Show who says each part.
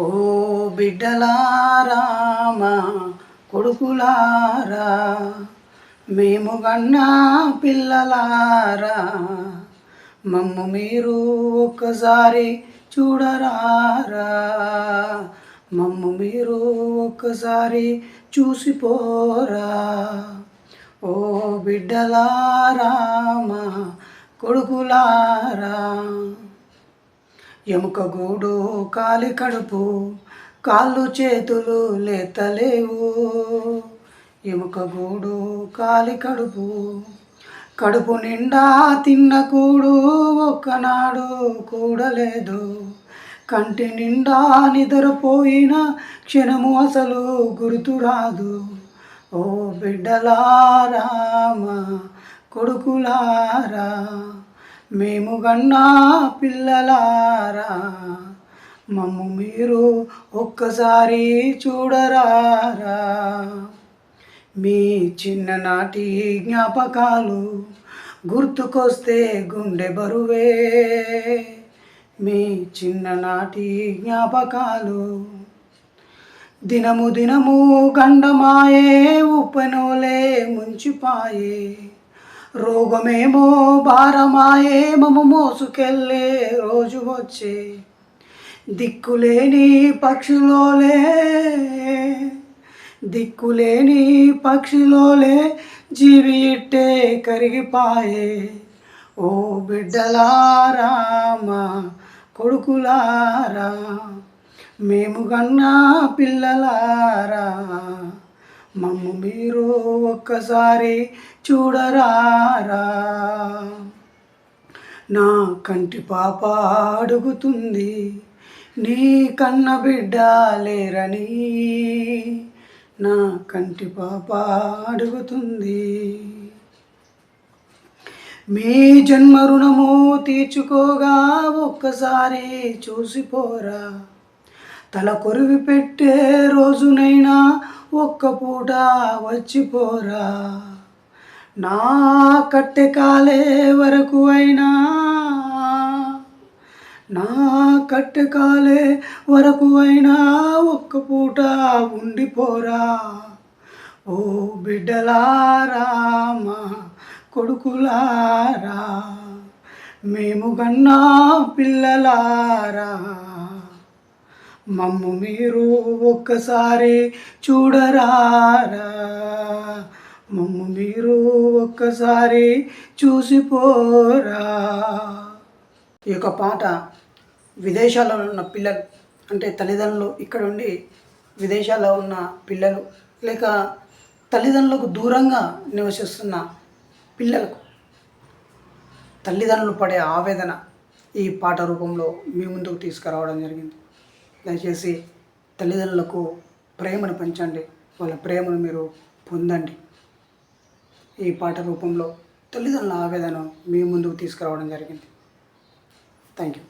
Speaker 1: ఓ బిడ్డలారామా కొడుకులారా మేము కన్నా పిల్లలారా మమ్ము మీరు ఒక్కసారి చూడరారా. మమ్ము మీరు ఒక్కసారి చూసిపోరా. ఓ బిడ్డలారామా కొడుకులారా ఎముక గూడు కాలి కడుపు కాళ్ళు చేతులు లేతలేవు. ఎముక గూడు కాలి కడుపు కడుపు నిండా తిన్న కూడు ఒక్కనాడు కూడలేదు. కంటి నిండా నిద్రపోయిన క్షణము అసలు గుర్తురాదు. ఓ బిడ్డలారామ కొడుకులారా. మేము గన్నా పిల్లలారా. మమ్ము మీరు ఒక్కసారి చూడరారా. మీ చిన్ననాటి జ్ఞాపకాలు గుర్తుకొస్తే గుండె బరువే. మీ చిన్ననాటి జ్ఞాపకాలు దినము దినము గండమాయే ఉప్పెనోలే ముంచిపాయే. రోగమేమో భారమాయే మము మోసుకెళ్ళే రోజు వచ్చే. దిక్కులేని పక్షులోలే దిక్కులేని పక్షిలోలే జీవి ఇట్టే కరిగిపాయే. ఓ బిడ్డలారామా కొడుకులారా మేము కన్నా పిల్లలారా మమ్ము మీరు ఒక్కసారి చూడరారా. నా కంటి పాప అడుగుతుంది నీ కన్న బిడ్డ లేరని. నా కంటి పాప అడుగుతుంది మీ జన్మ రుణము తీర్చుకోగా ఒక్కసారి చూసిపోరా. తల కొరివి పెట్టే రోజునైనా ఒక్క పూట వచ్చిపోరా. నా కట్టె కాలే వరకు అయినా నా కట్టె కాలే వరకు అయినా ఒక్క పూట ఉండిపోరా. ఓ బిడ్డలారామా కొడుకులారా మేము కన్నా పిల్లలారా. మమ్ము మీరు ఒక్కసారి చూడరారా. మమ్ము మీరు ఒక్కసారి చూసిపోరా. ఈ యొక్క పాట విదేశాలలో ఉన్న పిల్లలు అంటే తల్లిదండ్రులు ఇక్కడ ఉండి విదేశాల్లో ఉన్న పిల్లలు లేక తల్లిదండ్రులకు దూరంగా నివసిస్తున్న పిల్లలకు తల్లిదండ్రులు పడే ఆవేదన ఈ పాట రూపంలో మీ ముందుకు తీసుకురావడం జరిగింది. దయచేసి తల్లిదండ్రులకు ప్రేమను పంచండి. వాళ్ళ ప్రేమను మీరు పొందండి. ఈ పాట రూపంలో తల్లిదండ్రుల ఆవేదన మీ ముందుకు తీసుకురావడం జరిగింది. Thank you